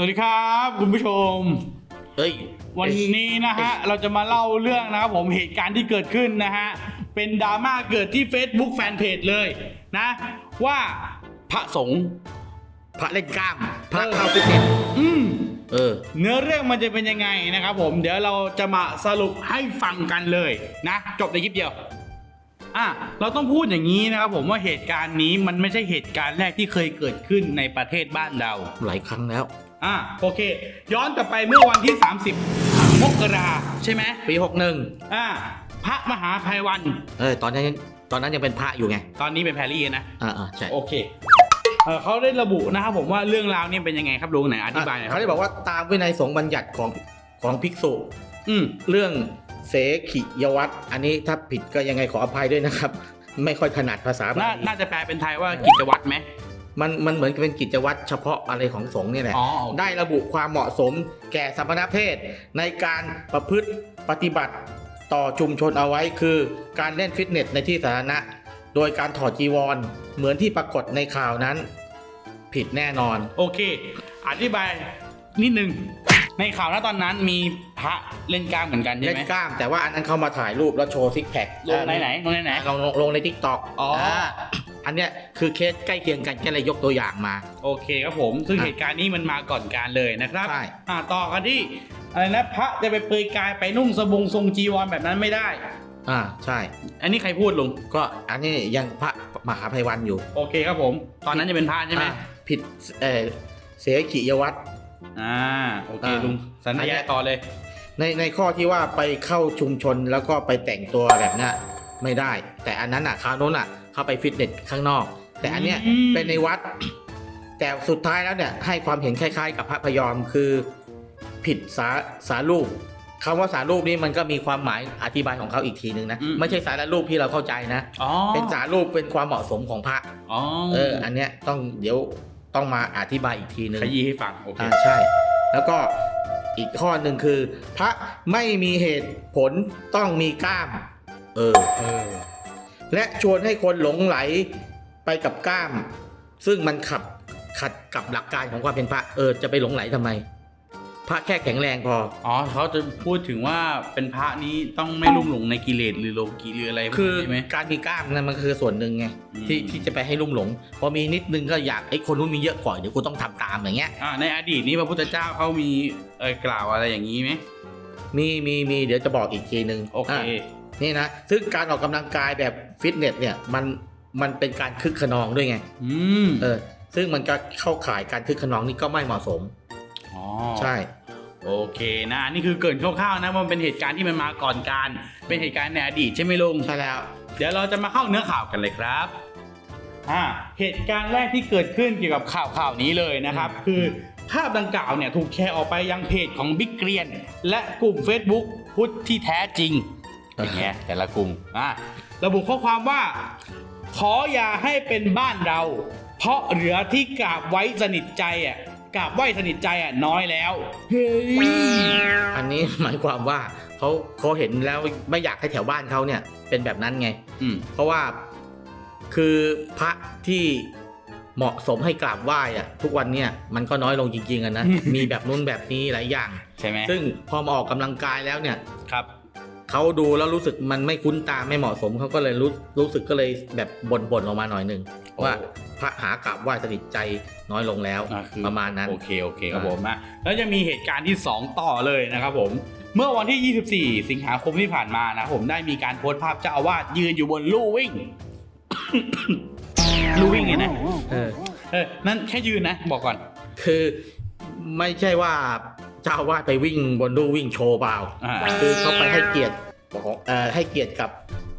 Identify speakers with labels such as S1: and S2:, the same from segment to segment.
S1: สวัสดีครับคุณผู้ชม
S2: เฮ้ย
S1: วันนี้นะฮะเราจะมาเล่าเรื่องนะครับผมเหตุการณ์ที่เกิดขึ้นนะฮะเป็นดราม่าเกิดที่ Facebook Fanpage เลยนะ ว่าพระสงฆ์
S2: พระเล่นกล้าม พระ
S1: เออ
S2: เข้าฟิตเนส
S1: อืม
S2: เออ
S1: เนื้อเรื่องมันจะเป็นยังไงนะครับผมเดี๋ยวเราจะมาสรุปให้ฟังกันเลยนะ จบในคลิปเดียวอะเราต้องพูดอย่างนี้นะครับผมว่าเหตุการณ์นี้มันไม่ใช่เหตุการณ์แรกที่เคยเกิดขึ้นในประเทศบ้านเรา
S2: หลายครั้งแล้ว
S1: อะโอเค ย้อนกลับไปเมื่อวันที่ 30 มกราใช่ไหม
S2: ปีหกหนึ่ง
S1: อ่าพระมหาภัยวัน
S2: เออตอนนั้นยังตอนนั้นยังเป็นพระอยู่ไง
S1: ตอนนี้เป็นแพรรี่นะ
S2: อ่าอ่าใช่
S1: โอเคเออเขาได้ระบุนะครับผมว่าเรื่องราวเนี่ยเป็นยังไงครับลุงไหนอธิบายหน่อยค
S2: เขา
S1: รับ
S2: ได้บอกว่าตามวินัยสงฆ์บัญญัติของของภิกษุ
S1: อืม
S2: เรื่องเสขิยวัตรอันนี้ถ้าผิดก็ยังไงขออภัยด้วยนะครับ ไม่ค่อยถนัดภาษาบา
S1: น่า
S2: ลี
S1: น่าจะแปลเป็นไทยว่ากิจวัตรไหม
S2: มันมันเหมือนกับเป็นกิจวัตรเฉพาะอะไรของสงฆ์เนี่ยแหละ
S1: อ๋อ
S2: ได้ระบุความเหมาะสมแก่สมณเพศในการประพฤติปฏิบัติต่อชุมชนเอาไว้คือการเล่นฟิตเนสในที่สาธารณะ โดยการถอดจีวร เหมือนที่ปรากฏในข่าวนั้น ผิดแน่นอน
S1: โอเค อธิบายนิดนึง ในข่าวนะตอนนั้นมีพระเล่นกล้ามเหมือนกันใช่
S2: เล่
S1: ไหม
S2: นกล้ามแต่ว่าอันนั้นเข้ามาถ่ายรูปแล้วโชว์ซิกแพค
S1: ลงไหนไหนลงไหนไหน
S2: ลงลงลงในทิกตอก
S1: อ๋อ อ่
S2: อันเนี้ยคือเคสใกล้เคียงกันก็เลยยกตัวอย่างมา
S1: โอเคครับผมซึ่ง
S2: อะ
S1: เหตุการณ์นี้มันมาก่อนการเลยนะครับ
S2: ใช่
S1: อ่าต่อกันที่อะไรนะพระจะไปเปลือยกายไปนุ่งสบงทรงจีวรแบบนั้นไม่ได้
S2: อ่าใช่
S1: อันนี้ใครพูดลุง
S2: ก็อันนี้ยังพระมหาภัยวันอยู่
S1: โอเคครับผม ตอนนั้นจะเป็นพระใช่ไหม
S2: อ่าผิดเออเสขิยวัตร
S1: อ่าโอเค
S2: อ่า
S1: ลุงสัญ
S2: อันเนี้
S1: ญาย ต่อเลย
S2: ในในข้อที่ว่าไปเข้าชุมชนแล้วก็ไปแต่งตัวแบบเนี้ยไม่ได้ แต่อันนั้นอะคราวโน้นอะ เข้าไปฟิตเนสข้างนอก แต่อันเนี้ย
S1: อืม
S2: เป็นในวัด แต่สุดท้ายแล้วเนี่ยให้ความเห็นคล้ายๆ กับพระพยอมคือผิดสาสารูปคำว่าสารูปนี้มันก็มีความหมายอธิบายของเขาอีกทีนึงนะ
S1: อืม
S2: ไม่ใช่สารรูปที่เราเข้าใจนะ
S1: อ๋อ
S2: เป็นสารูปเป็นความเหมาะสมของพระ
S1: อ๋อ
S2: เออ อันเนี้ยต้องเดี๋ยวต้องมาอธิบายอีกทีนึง
S1: ขยี้ให้ฟังโอเค
S2: อ่าใช่ แล้วก็อีกข้อหนึ่งคือ พระไม่มีเหตุผลต้องมีกล้าม เออ
S1: เออ
S2: และชวนให้คนหลงไหลไปกับกล้าม ซึ่งมันขับขัดกับหลักการของความเป็นพระเออจะไปหลงไหลทำไม พระแค่แข็งแรงพอ
S1: อ๋อเขาจะพูดถึงว่าเป็นพระนี้ต้องไม่ลุ่มหลงในกิเลสหรือโลกีหรืออะไร
S2: คือ
S1: ใช่ไหม
S2: การมีกล้ามนั่นมันคือส่วนหนึ่งไง
S1: อืม
S2: ที่ที่จะไปให้ลุ่มหลง พอมีนิดนึงก็อยากไอ้คนนู้นมีเยอะกว่าเดี๋ยวกูต้องทำตามอย่างเงี้ย
S1: อ่าในอดีตนี้พระพุทธเจ้าเขามีเออกล่าวอะไรอย่างนี้ไหม
S2: มีมีมีเดี๋ยวจะบอกอีกทีนึง
S1: โอเคะ
S2: นี่นะซึ่งการออกกำลังกายแบบ ฟิตเนสเนี่ยมันมันเป็นการคึกขนองด้วยไง
S1: อืม
S2: เออซึ่งมันก็เข้าข่ายการคึกขนองนี่ก็ไม่เหมาะสม
S1: อ๋อ
S2: ใช่
S1: โอเคนะอันนี่คือเกรินคร่าวๆนะว่ามันเป็นเหตุการณ์ที่มันมาก่อนการ เป็นเหตุการณ์ในอดีตใช่ไหมลุง
S2: ใช่แล้ว
S1: เดี๋ยวเราจะมาเข้าเนื้อข่าวกันเลยครับอ่าเหตุการณ์แรกที่เกิดขึ้นเกี่ยวกับข่าวข่าวนี้เลยนะครับ
S2: อืม
S1: คือภาพดังกล่าวเนี่ยถูกแชร์ออกไปยังเพจของบิ๊กเกรียน และกลุ่ม Facebook พุทธที่แท้จริงอย่างเงี้ยแต่ละกลุ่มอ่า ระบุข้อความว่า ขออย่าให้เป็นบ้านเรา เพราะเหลือที่กราบไว้สนิทใจอะกราบไหว้สนิทใจอะน้อยแล้วเฮ้ย
S2: อันนี้หมายความว่าเขาเขาเห็นแล้วไม่อยากให้แถวบ้านเขาเนี่ย เป็นแบบนั้นไง
S1: อืม
S2: เพราะว่าคือพระที่เหมาะสมให้กราบไหว้อะทุกวันเนี่ยมันก็น้อยลงจริงๆอะนะ มีแบบนู้นแบบนี้หลายอย่าง
S1: ใช่ไหม
S2: ซึ่งพอมาออกกำลังกายแล้วเนี่ย
S1: ครับ
S2: เขาดูแล้วรู้สึกมันไม่คุ้นตาไม่เหมาะสมเขาก็เลยรู้รู้สึกก็เลยแบบบ่นๆออกมาหน่อยหนึ่ง
S1: โอ้
S2: ว่าพระหากราบไหว้สนิทใจน้อยลงแล้ว
S1: อ่าคือ
S2: ประมาณนั้น
S1: โอเคโอเคครับผมนะแล้วจะมีเหตุการณ์ที่ 2 ต่อเลยนะครับผมเมื่อวันที่ 24 สิงหาคมที่ผ่านมานะผมได้มีการโพสต์ภาพเจ้าอาวาสยืนอยู่บนลู่วิ่งลู่วิ่งไงนะ
S2: เออ
S1: เออนั่นแค่ยืนนะ บอกก่อน
S2: คือไม่ใช่ว่าเจ้าอาวาดไปวิ่งบนลู่วิ่งโชว์เปล่า
S1: อ่า
S2: คือเขาไปให้เกียรติของเอ่อ ให้เกียรติกับ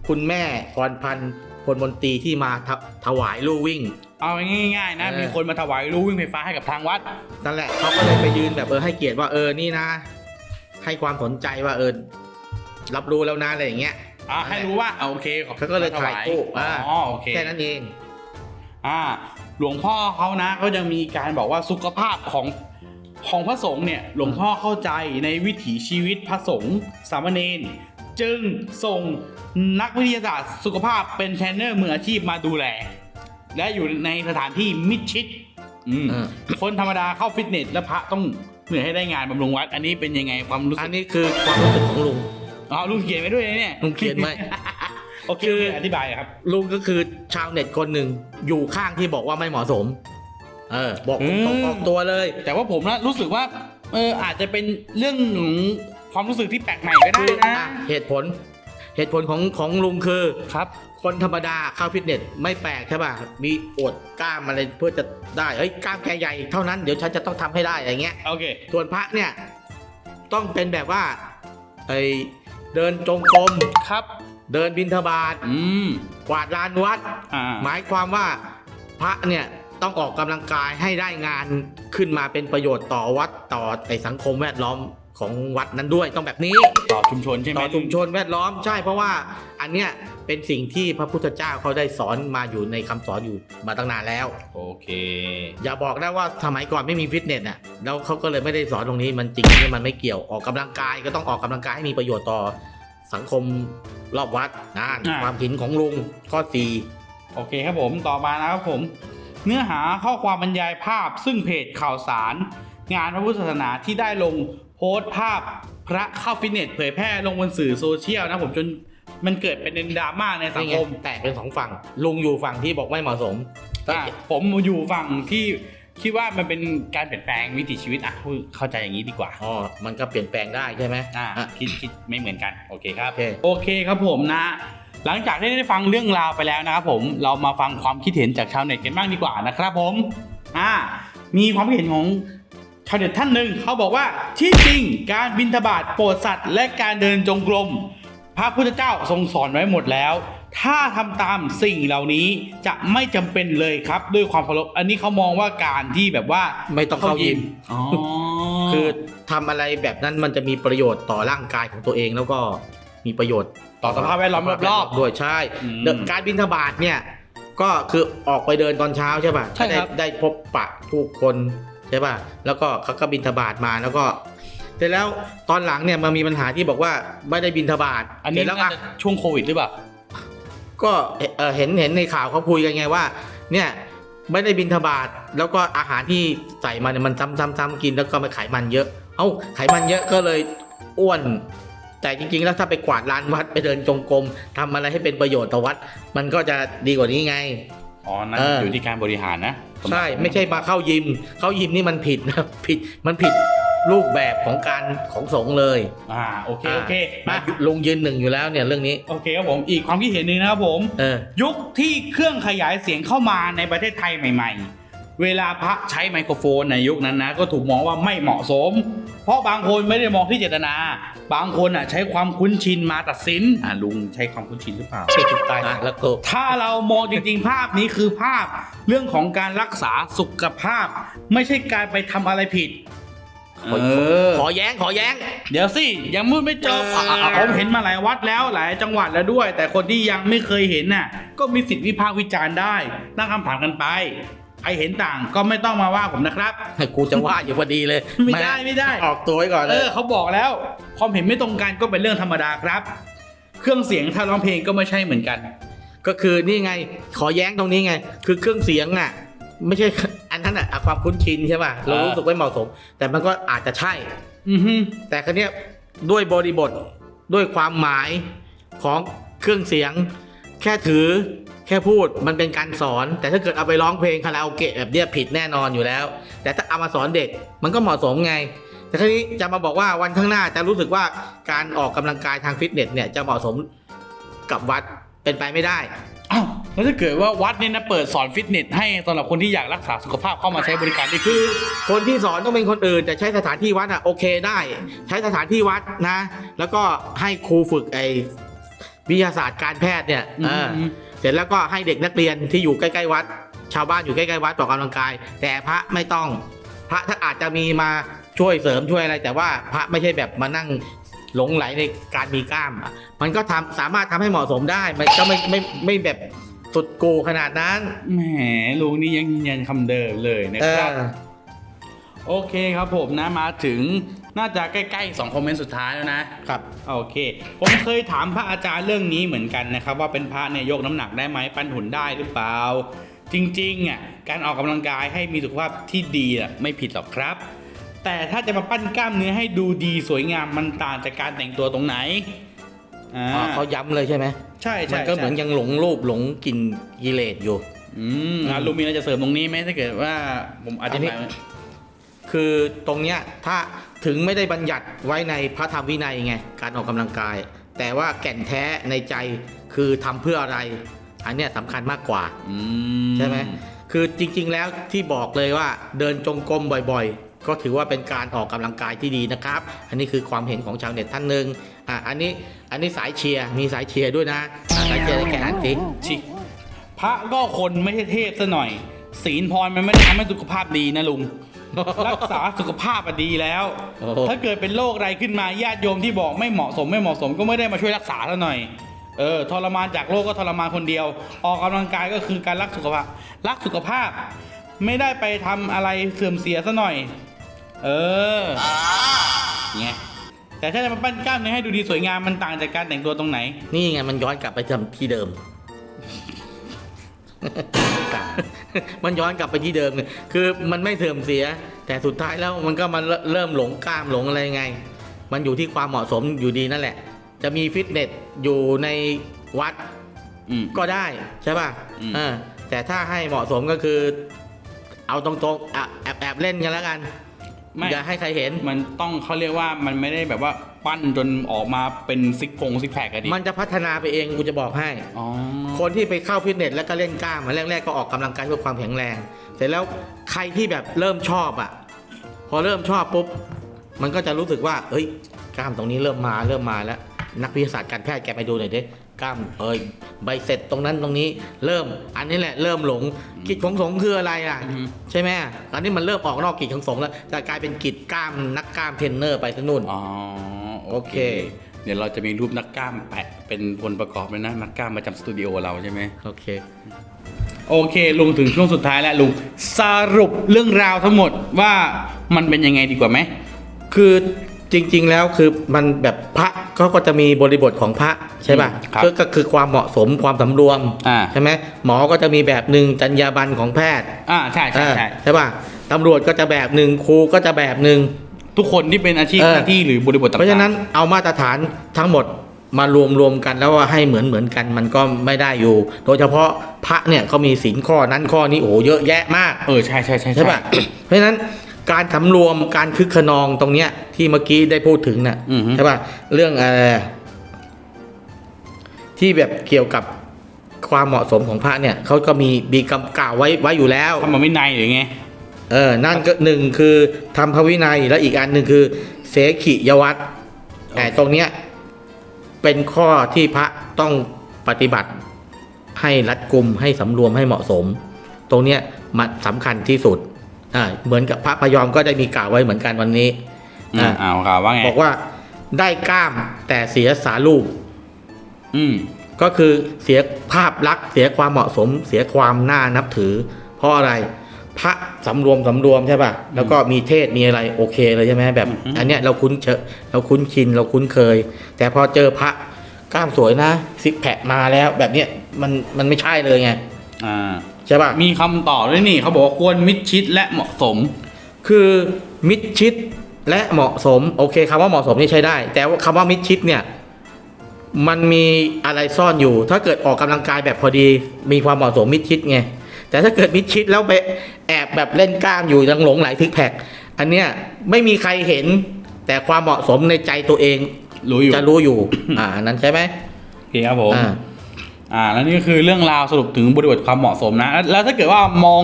S2: คุณแม่พรพันธ์พลมนตรีที่มาถถวายลู่วิ่ง
S1: เอาง่ายๆนะ
S2: เออ
S1: มีคนมาถวายลู่วิ่งไฟฟ้าให้กับทางวัด
S2: นั่นแหละเขาก็เลยไปยืนแบบเออให้เกียรติว่าเออนี่นะ ให้ความสนใจว่าเออรับรู้แล้วนะอะไรอย่างเงี้ย
S1: อ่าให้รู้ว่าอ่าโอเคขอบ
S2: เขาก็เลยถ่ายคู่
S1: อ๋
S2: อ่า
S1: อโอเค
S2: แค่นั้นเอง
S1: อ่าหลวงพ่อเขานะก็ยังมีการบอกว่าสุขภาพของของพระสงฆ์เนี่ยหลวงพ่อเข้าใจในวิถีชีวิตพระสงฆ์สามเณร จึงส่งนักวิทยาศาสตร์สุขภาพเป็นเทรนเนอร์มืออาชีพมาดูแล และอยู่ในสถานที่มิดชิดอืม
S2: เออ
S1: คนธรรมดาเข้าฟิตเนส แล้วพระต้องเหนื่อยให้ได้งานบำรุงวัด อันนี้เป็นยังไงความรู้สึ
S2: อั
S1: ก
S2: นนี้คือความรู้สึกของลุง
S1: อ๋อลุงเขียนไว้ด้วยนะเนี่ย
S2: ลุงเขียนไว้
S1: โอเคอธิบายครับ
S2: ลุงก็คือชาวเน็ตคนหนึ่งอยู่ข้างที่บอกว่าไม่เหมาะสม เออ บอก
S1: อืม
S2: ตรงๆออกตัวเลย
S1: แต่ว่าผมนะรู้สึกว่าเอออาจจะเป็นเรื่องของ ความรู้สึกที่แปลกใหม่ก็ได้
S2: คือ
S1: นะ
S2: อะเหตุผล เหตุผลของของลุงคือ
S1: ครับ
S2: คนธรรมดาเข้าฟิตเนสไม่แปลกใช่ป่ะมีอดกล้ามอะไรเพื่อจะได้เฮ้ยกล้ามแกใหญ่เท่านั้นเดี๋ยวฉันจะต้องทำให้ได้อะไรเงี้ย
S1: โอเค
S2: ส่วนพระเนี่ยต้องเป็นแบบว่าไอเดินจงกรม
S1: ครับ
S2: เดินบิณฑบาต
S1: อืม
S2: กวาดลานวัด
S1: อ่า
S2: หมายความว่าพระเนี่ยต้องออกกำลังกายให้ได้งานขึ้นมาเป็นประโยชน์ต่อวัดต่อไอสังคมแวดล้อม ของวัดนั้นด้วยต้องแบบนี้
S1: ต่อชุมชนใช่ไหม
S2: ต่อชุมชนแวดล้อมใช่เพราะว่าอันเนี้ยเป็นสิ่งที่พระพุทธเจ้าเขาได้สอนมาอยู่ในคำสอนอยู่มาตั้งนานแล้ว
S1: โอเค
S2: อย่าบอกนะว่าสมัยก่อนไม่มีฟิตเนสอะแล้วเขาก็เลยไม่ได้สอนตรงนี้มันจริงเนี่ยมันไม่เกี่ยวออกกำลังกายก็ต้องออกกำลังกายให้มีประโยชน์ต่อสังคมรอบวัดนะ
S1: อ่า
S2: ความเห็นของลุงข้อสี่
S1: โอเคครับผมต่อมานะครับผม เนื้อหาข้อความบรรยายภาพซึ่งเพจข่าวสาร งานพระพุทธศาสนาที่ได้ลง โพสต์ภาพพระเข้าฟิตเนสเผยแพร่ลงบนสื่อโซเชียลนะผมจนมันเกิดเป็นดราม่าในสัง
S2: นี่ไง
S1: คม
S2: แตกเป็นสองฝั่ง ลุงอยู่ฝั่งที่บอกไม่เหมาะสม
S1: อะผมอยู่ฝั่งที่คิดว่ามันเป็นการเปลี่ยนแปลงวิถีชีวิตอะพูดเข้าใจอย่างนี้ดีกว่า
S2: อ๋อมันก็เปลี่ยนแปลงได้ใช่ไหม
S1: อ่า
S2: อะ
S1: คิดคิดไม่เหมือนกันโอเคครับ
S2: โอเค
S1: โอเคครับผมนะ หลังจากที่ได้ฟังเรื่องราวไปแล้วนะครับผมเรามาฟังความคิดเห็นจากชาวเน็ตกันบ้างดีกว่านะครับผมอ่ามีความคิดเห็นของ ชาวเน็ตท่านหนึ่งเขาบอกว่าที่จริงการบินทบาทโปรดสัตว์ และการเดินจงกรม พระพุทธเจ้าทรงสอนไว้หมดแล้ว ถ้าทำตามสิ่งเหล่านี้จะไม่จำเป็นเลยครับ ด้วยความเคารพอันนี้เขามองว่าการที่แบบว่า
S2: ไม่ต้องเข้ายิม
S1: อ๋อ
S2: คือทำอะไรแบบนั้นมันจะมีประโยชน์ต่อร่างกายของตัวเองแล้วก็มีประโยชน์
S1: ต่อสภาพแวดล้อมรอบๆ
S2: ด้วยใช่
S1: อืม
S2: เดินการบินทบาทเนี่ยก็คือออกไปเดินตอนเช้าใช่ป่ะ
S1: ใช่
S2: ได้
S1: ครับ
S2: ได้พบปะผู้คน ใช่ป่ะแล้วก็เขาก็บินทบาทมาแล้วก็เสร็จแล้วตอนหลังเนี่ยมันมีปัญหาที่บอกว่าไม่ได้บินทบาท
S1: อัน
S2: เส
S1: นี้
S2: ร็จแล้ว
S1: น่า
S2: อะ
S1: จะช่วงโควิดหรือเปล่า
S2: ก็เอ่อเห็นเห็นในข่าวเขาคุยกันไงว่า เนี่ยไม่ได้บินทบาทแล้วก็อาหารที่ใส่มาเนี่ยมันซ้ำๆๆกินแล้วก็ไม่ไขมันเยอะ เอ้าไขมันเยอะก็เลยอ้วน แต่จริงๆแล้วถ้าไปกวาดลานวัดไปเดินจงกรมทำอะไรให้เป็นประโยชน์ต่อวัด มันก็จะดีกว่านี้ไง
S1: อ๋อนั่น
S2: เออ
S1: อ
S2: อ
S1: ยู่ที่การบริหารนะ
S2: ใช่ไม่ใช่มาเข้ายิม เข้ายิมนี่มันผิดนะผิดมันผิดรูปแบบของการของสงฆ์เลย
S1: อ่าโอเคโอเคมา
S2: ลงยืนหนึ่งอยู่แล้วเนี่ยเรื่องนี้
S1: โอเคครับผมอีกความคิดเห็นหนึ่งนะครับผม
S2: เออ
S1: ยุคที่เครื่องขยายเสียงเข้ามาในประเทศไทยใหม่ๆ เวลาพระใช้ไมโครโฟนในยุคนั้นนะก็ถูกมองว่าไม่เหมาะสม เพราะบางคนไม่ได้มองที่เจตนา บางคนอะใช้ความคุ้นชินมาตัดสินอ่าลุงใช้ความคุ้นชินหรือเปล่า
S2: ตายแล้วก็
S1: ถ้าเรามองจริงๆภาพนี้คือภาพเรื่องของการรักษาสุขภาพ ไม่ใช่การไปทำอะไรผิด
S2: ขอขอแย้งขอแย้ง
S1: เดี๋ยวสิยังมืดไม่จบ
S2: เอออะ
S1: อะผมเห็นมาหลายวัดแล้วหลายจังหวัดแล้วด้วย แต่คนที่ยังไม่เคยเห็นน่ะก็มีสิทธิวิพากษ์วิจารณ์ได้ตั้งคำถามกันไป ใครเห็นต่างก็ไม่ต้องมาว่าผมนะครับ
S2: กูจะว่าอยู่พอดีเลย
S1: ไม่ได้ไม่ได้
S2: ออกตัวไว้ก่อน
S1: เอ
S2: เลย
S1: อเขาบอกแล้ว ความเห็นไม่ตรงกันก็เป็นเรื่องธรรมดาครับ เครื่องเสียงถ้าร้องเพลงก็ไม่ใช่เหมือนกัน
S2: ก็คือนี่ไงขอแย้งตรงนี้ไง คือเครื่องเสียงอะ ไม่ใช่อันนั้นอะอะความคุ้นชินใช่ป่ะเรา
S1: อ่ารู้
S2: รู้สึกไม่เหมาะสม แต่มันก็อาจจะใช่
S1: อือฮึ
S2: แต่ครั้นี้ยด้วยบริบทด้วยความหมายของเครื่องเสียง แค่ถือ แค่พูดมันเป็นการสอน แต่ถ้าเกิดเอาไปร้องเพลงคาราโอเกะแบบเนี้ยผิดแน่นอนอยู่แล้ว แต่ถ้าเอามาสอนเด็กมันก็เหมาะสมไง แต่ครั้นี้จะมาบอกว่าวันข้างหน้าจะรู้สึกว่าการออกกำลังกายทางฟิตเนสเนี่ยจะเหมาะสมกับวัดเป็นไปไม่ได้
S1: อ้าวแล้วถ้าเกิดว่าวัดเนี่ยนะเปิดสอนฟิตเนสให้สำหรับคนที่อยากรักษาสุขภาพเข้ามาใช้บริการได้คือ
S2: คนที่สอนต้องเป็นคนอื่นแต่ใช้สถานที่วัดอะโอเคได้ ใช้สถานที่วัดนะ แล้วก็ให้ครูฝึกไอวิทยาศาสตร์การแพทย์เนี่ยเอออ เสร็จแล้วก็ให้เด็กนักเรียนที่อยู่ใกล้ๆวัด ชาวบ้านอยู่ใกล้ๆวัดออกกำลังกาย แต่พระไม่ต้อง พระถ้าอาจจะมีมาช่วยเสริมช่วยอะไร แต่ว่าพระไม่ใช่แบบมานั่งหลงไหลในการมีกล้ามอะมันก็ทำสามารถทำให้เหมาะสมได้ มันก็ไม่ไม่ไม่แบบสุดกูขนาดนั้น
S1: แหมลุงนี่ยังยืนยันคำเดิมเลยนะ
S2: เอ
S1: ครับ
S2: อ
S1: โอเคครับผมนะมาถึง น่าจะใกล้ๆสองคอมเมนต์สุดท้ายแล้วนะ
S2: ครับ
S1: โอเค ผมเคยถามพระอาจารย์เรื่องนี้เหมือนกันนะครับ ว่าเป็นพระเนี่ยยกน้ำหนักได้ไหมปั้นหุ่นได้หรือเปล่า จริงๆอะการออกกำลังกายให้มีสุขภาพที่ดีอะไม่ผิดหรอกครับ แต่ถ้าจะมาปั้นกล้ามเนื้อให้ดูดีสวยงามมันต่างจากการแต่งตัวตรงไหนอ่า
S2: อ๋อเขาย้ำเลยใช่ไหม
S1: ใช่ใช่
S2: มันก็เหมือน
S1: ใช่
S2: ยังหลงรูปหลงกลิ่นกิเลสอยู่
S1: อืมอะลุงมีอะไรจะเสริมตรงนี้ไหมถ้าเกิดว่าผมอธิบายไหม
S2: คือตรงเนี้ยถ้า ถึงไม่ได้บัญญัติไว้ในพระธรรมวินัยไง การออกกำลังกาย แต่ว่าแก่นแท้ในใจคือทำเพื่ออะไร อันเนี้ยสำคัญมากกว่า
S1: อื
S2: ใช่ไหมคือจริง ๆ แล้วที่บอกเลยว่าเดินจงกรมบ่อยๆ ก็ถือว่าเป็นการออกกำลังกายที่ดีนะครับ อันนี้คือความเห็นของชาวเน็ตท่านหนึ่งอะอันนี้อันนี้สายเชียร์มีสายเชียร์ด้วยนะอะสายเชียร์ได้แก่อันสิ
S1: ชิพระก็คนไม่ใช่เทพซะหน่อย ศีลพรมันไม่ได้ทำให้สุขภาพดีนะลุง รักษาสุขภาพอะดีแล้ว
S2: โอ้โห
S1: ถ้าเกิดเป็นโรคอะไรขึ้นมาญาติโยมที่บอกไม่เหมาะสมไม่เหมาะสมก็ไม่ได้มาช่วยรักษาซะหน่อยเออทรมานจากโรคก็ทรมานคนเดียว ออกกำลังกายก็คือการรักสุขภาพ รักสุขภาพ ไม่ได้ไปทำอะไรเสื่อมเสียซะหน่อย เออไงแต่ถ้าจะมาปั้นกล้ามเนื้อให้ดูดีสวยงามมันต่างจากการแต่งตัวตรงไหน
S2: นี่ไงมันย้อนกลับไปทำที่เดิม มันย้อนกลับไปที่เดิมเลยคือมันไม่เสื่อมเสีย แต่สุดท้ายแล้วมันก็มาเริ่มหลงกล้ามหลงอะไรไง มันอยู่ที่ความเหมาะสมอยู่ดีนั่นแหละ จะมีฟิตเนสอยู่ในวัด
S1: อืม
S2: ก็ได้ใช่ป่ะ
S1: อืม
S2: เออแต่ถ้าให้เหมาะสมก็คือ เอาตรงๆอะแอบแอบเล่นกันแล้วกัน
S1: ไม่
S2: อย่าให้ใครเห็น
S1: มันต้องเขาเรียกว่ามันไม่ได้แบบว่า ปั้นจนออกมาเป็นซิกพงซิกแพคอะดิ
S2: มันจะพัฒนาไปเองกูจะบอกให้
S1: อ๋อ
S2: คนที่ไปเข้าฟิตเนสแล้วก็เล่นกล้ามมาแรกๆก็ออกกำลังกายเพื่อความแข็งแรง เสร็จแล้วใครที่แบบเริ่มชอบอะ พอเริ่มชอบปุ๊บ มันก็จะรู้สึกว่า เอ้ย กล้ามตรงนี้เริ่มมาเริ่มมาแล้ว นักวิทยาศาสตร์การแพทย์แกไปดูหน่อยดิ กล้ามเอ้ยใบเสร็จตรงนั้นตรงนี้เริ่ม อันนี้แหละเริ่มหลงกิจของสงฆ์คืออะไรอะ
S1: อือฮึ
S2: ใช่ไหมอันนี้มันเริ่มออกนอกกิจของสงฆ์แล้วจะกลายเป็นกิจกล้ามนักกล้ามเทรนเนอร์ไปทั้งนู่น
S1: อ๋อ
S2: โอเค
S1: เดี๋ยวเราจะมีรูปนักกล้ามแปะเป็นคนประกอบเลยนะนักกล้ามประจำสตูดิโอเราใช่ไหม
S2: โอเค
S1: โอเค ลุงถึงช่วงสุดท้ายแล้วลุงสรุปเรื่องราวทั้งหมดว่ามันเป็นยังไงดีกว่าไหม
S2: คือ จริง ๆ แล้วคือมันแบบพระเขาก็จะมีบริบทของพระใช่ป่ะ
S1: อืมครับ
S2: ก็ก็คือความเหมาะสมความสำรวม
S1: อ่า
S2: ใช่ไหมหมอก็จะมีแบบหนึ่งจรรยาบรรณของแพทย์
S1: อ่าใช่ใช่ใช่
S2: เออใช่ป่ะตำรวจก็จะแบบหนึ่งครูก็จะแบบหนึ่ง
S1: ทุกคนที่เป็นอาชีพ
S2: เออ
S1: หน้าที่หรือบริบทต่างๆ
S2: เพราะฉะนั้นเอามาตรฐานทั้งหมดมารวมรวมกันแล้วว่าให้เหมือนเหมือนกันมันก็ไม่ได้อยู่ โดยเฉพาะพระเนี่ยเขามีศีลข้อนั้นข้อนี้โอ้โหเยอะแยะมาก
S1: เออใช่ใช่ใช่
S2: ใช่ป่ะ เพราะฉะนั้น การสำรวมการคึกขนองตรงเนี้ย ที่เมื่อกี้ได้พูดถึงน่ะ
S1: อือฮึ
S2: ใช่ป่ะเรื่องเออที่แบบเกี่ยวกับความเหมาะสมของพระเนี่ยเขาก็มีมีกำกล่าวไว้ไว้อยู่แล้ว
S1: ทำมาไม่ในยหรือไง
S2: เออ นั่นก็หนึ่งคือทำพระวินัยและอีกอันหนึ่งคือ เสขิยวัตรแต่ตรงเนี้ยเป็นข้อที่พระต้องปฏิบัติให้รัดกุมให้สำรวมให้เหมาะสม ตรงเนี้ยมันสำคัญที่สุด อ่าเหมือนกับพระพยอมก็ได้มีกล่าวไว้เหมือนกันวันนี้
S1: อ่า
S2: อ่า
S1: เอาครับว่าไง
S2: บอกว่าได้กล้ามแต่เสียสารูป
S1: อืม
S2: ก็คือเสียภาพลักษณ์เสียความเหมาะสม เสียความน่านับถือ เพราะอะไร พระสำรวมสำรวมใช่ป่ะแล้วก็มีเทศมีอะไรโอเคเลยใช่ไหมแบบ
S1: อือฮึ
S2: อันเนี้ยเราคุ้นเชอเราคุ้นชินเราคุ้นเคย แต่พอเจอพระกล้ามสวยนะซิกแพคมาแล้วแบบเนี้ยมันมันไม่ใช่เลยไง
S1: อ่า
S2: ใช่ป่ะ
S1: มีคำต่อด้วยนี่เขาบอกว่าควรมิดชิดและเหมาะสม
S2: คือมิดชิดและเหมาะสม โอเคคำว่าเหมาะสมนี่ใช้ได้ แต่ว่าคำว่ามิดชิดเนี่ย มันมีอะไรซ่อนอยู่ ถ้าเกิดออกกำลังกายแบบพอดี มีความเหมาะสมมิดชิดไงแต่ถ้าเกิดมิดชิดแล้วไปแอบแบบเล่นกล้ามอยู่ยังหลงไหลทึกแพคอันเนี้ยไม่มีใครเห็น แต่ความเหมาะสมในใจตัวเอง
S1: รู้อยู่
S2: จะรู้อยู่ อ่าอันนั้นใช่ไหม
S1: โอเคครับผม
S2: อ่า
S1: อ่าแล้วนี่ก็คือเรื่องราวสรุปถึงบริบทความเหมาะสมนะ แล้วแล้วถ้าเกิดว่ามอง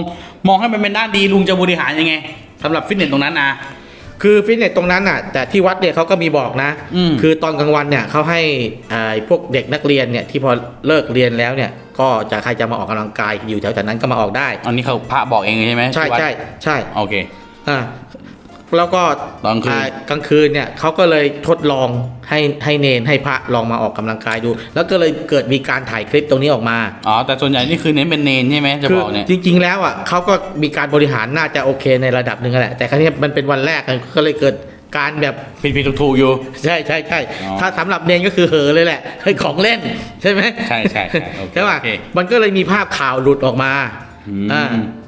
S1: มองให้มันเป็นด้านดีลุงจะบริหารยังไงสำหรับฟิตเนสตรงนั้นนะ
S2: คือฟิตเนสตรงนั้นน่ะแต่ที่วัดเนี่ยเขาก็มีบอกนะ
S1: อืม
S2: คือตอนกลางวันเนี่ยเขาให้อ่าพวกเด็กนักเรียนเนี่ยที่พอเลิกเรียนแล้วเนี่ย ก็จะใครจะมาออกกำลังกายอยู่แถวๆนั้นก็มาออกได้
S1: อันนี้เขาพระบอกเองใช่ไหม
S2: ใช่
S1: ที่วัด
S2: ใช่ใช่
S1: โอเค
S2: อ่า แล้วก็
S1: ตอนกลางคืน
S2: อ่ากลางคืนเนี่ยเขาก็เลยทดลองให้ให้เนนให้พระลองมาออกกำลังกายดู แล้วก็เลยเกิดมีการถ่ายคลิปตรงนี้ออกมา
S1: อ๋อ แต่ส่วนใหญ่นี่คือเน้นเป็นเนนใช่ไหมจะ
S2: คื
S1: บอกเนี่ย
S2: จริง ๆ แล้วอะเขาก็มีการบริหารน่าจะโอเคในระดับหนึ่งแหละ แต่ครั้นี้มันเป็นวันแรกก็เลยเกิดการแบบ
S1: ผิดผิดถูกถูกอยู่
S2: ใช่ใช่ใช่
S1: อ๋อ
S2: ถ้าสำหรับเนนก็คือเหอเลยแหละให้ของเล่นใช่ไหม
S1: ใช่ใช่ใช่โอเค
S2: ใช่ป่ะ
S1: โอเค
S2: มันก็เลยมีภาพข่าวหลุดออกมา
S1: อืม
S2: อ่า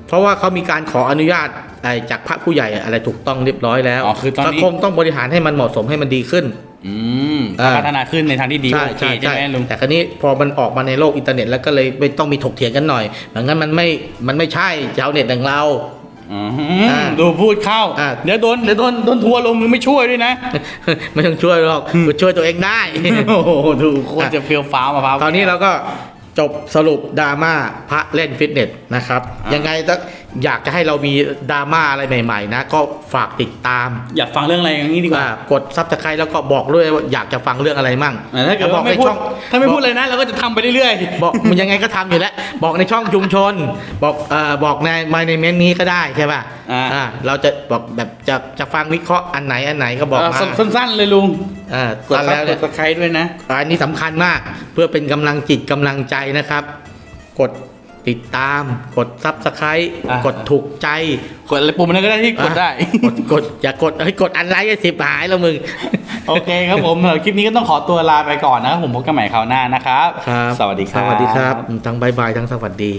S2: เพราะว่าเขามีการขออนุญาตไอ้จากพระผู้ใหญ่อะไรถูกต้องเรียบร้อยแล้ว
S1: อ๋อคือตอนนี้
S2: ก็คงต้องบริหารให้มันเหมาะสมให้มันดีขึ้น
S1: อืม
S2: อ่า
S1: พัฒนาขึ้นในทางที่ดี
S2: ใช่
S1: โอเค
S2: ใช่
S1: ใช่
S2: ใช่
S1: ไหมลุง
S2: แต่ครั้นี้พอมันออกมาในโลกอินเทอร์เน็ตแล้วก็เลยไม่ต้องมีถกเถียงกันหน่อยไม่งั้นมันไม่มันไม่ใช่ชาวเน็ตอย่างเรา
S1: อืม
S2: อ่า
S1: ดูพูดเข้า
S2: อ่า
S1: เดี๋ยวโดนเดี๋ยวโดนโดนทัวร์ลงมึงไม่ช่วยด้วยนะ
S2: ไม่ต้องช่วยหรอกกูช่วยตัวเองได้
S1: โอ้โหดูโคตรจะเฟี้ยวฟ้าวมาพร้าว
S2: ตอนนี้เราก็ จบสรุปดราม่าพระเล่นฟิตเนสนะครับ
S1: อ่ายั
S2: ยังไงถ้าอยากจะให้เรามีดราม่าอะไรใหม่ๆนะ ก็ฝากติดตาม
S1: อยากฟังเรื่องอะไรอย่างนี้ดีกว่า
S2: อ่ากดซับสไครต์แล้วก็บอกด้วยว่าอยากจะฟังเรื่องอะไรมั่ง
S1: อ่าถ้าเกิด
S2: บอ
S1: ว่ากไม่พูด
S2: ในช่อง
S1: ถ้าไม่พูดเลยนะเราก็จะทำไปเรื่อย
S2: บอกมันยังไงก็ทำอยู่แล้ว บอกในช่องชุมชน บอกเอ่อบอกในมาในเมนต์นี้ก็ได้ใช่ป่ะ
S1: อ่า
S2: อ่าเราจะบอกแบบจะจะฟังวิเคราะห์อันไหนอันไหนก็
S1: ๆ
S2: บอก
S1: เอ่อ
S2: มา
S1: สั้นๆเลยลุง
S2: อ่าก
S1: ด
S2: ตอน
S1: ซับ
S2: แล้ว
S1: ก
S2: เนี่
S1: ด
S2: ย
S1: สไครต์ด้วยนะ
S2: อันนี้สำคัญมากเพื่อเป็นกำลังจิตกำลังใจนะครับ กด ติดตาม กดซับสไครต์
S1: อะ
S2: กดถูกใจ
S1: กดอะไรปุ่มนั้นก็ได้ที่กดได้
S2: กดกดอย่ากดเฮ้ยกดอันไลค์สิบหายแล้วมึง
S1: โอเคครับผมเออคลิปนี้ก็ต้องขอตัวลาไปก่อนนะครับผมพบกันใหม่คราวหน้านะครับ
S2: ครับ
S1: สวัสดีครับ
S2: สวัสดีครับ ทั้งบายบาย ทั้งสวัสดี